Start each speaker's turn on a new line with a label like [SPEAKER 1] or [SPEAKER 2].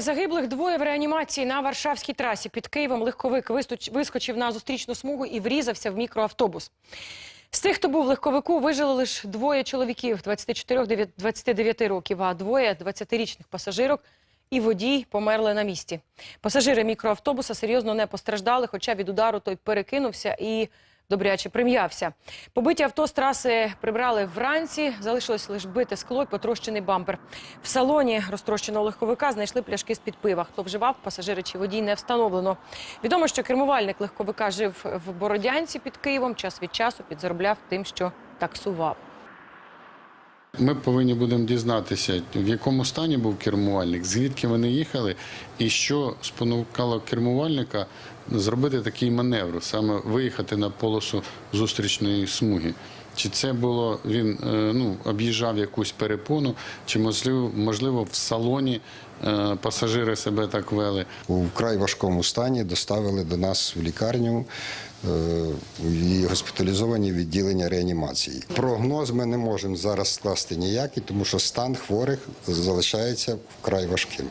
[SPEAKER 1] загиблих, двоє в реанімації на Варшавській трасі. Під Києвом легковик вискочив на зустрічну смугу і врізався в мікроавтобус. З тих, хто був в легковику, вижили лише двоє чоловіків 24-29 років, а двоє 20-річних пасажирок і водій померли на місці. Пасажири мікроавтобуса серйозно не постраждали, хоча від удару той перекинувся і добряче прим'явся. Побиті авто з траси прибрали вранці, залишилось лише бите скло й потрощений бампер. В салоні розтрощеного легковика знайшли пляшки з-під пива. Хто вживав, пасажири чи водій не встановлено. Відомо, що кермувальник легковика жив в Бородянці під Києвом, час від часу підзаробляв тим, що таксував.
[SPEAKER 2] Ми повинні будемо дізнатися, в якому стані був кермувальник, звідки вони їхали, і що спонукало кермувальника зробити такий маневр, саме виїхати на полосу зустрічної смуги. Чи це було він е, ну, об'їжджав якусь перепону, чи можливо, можливо в салоні е, пасажири себе так вели.
[SPEAKER 3] у вкрай важкому стані доставили до нас в лікарню е, і госпіталізовані відділення реанімації. Прогноз ми не можемо зараз скласти ніякий, тому що стан хворих залишається вкрай важким.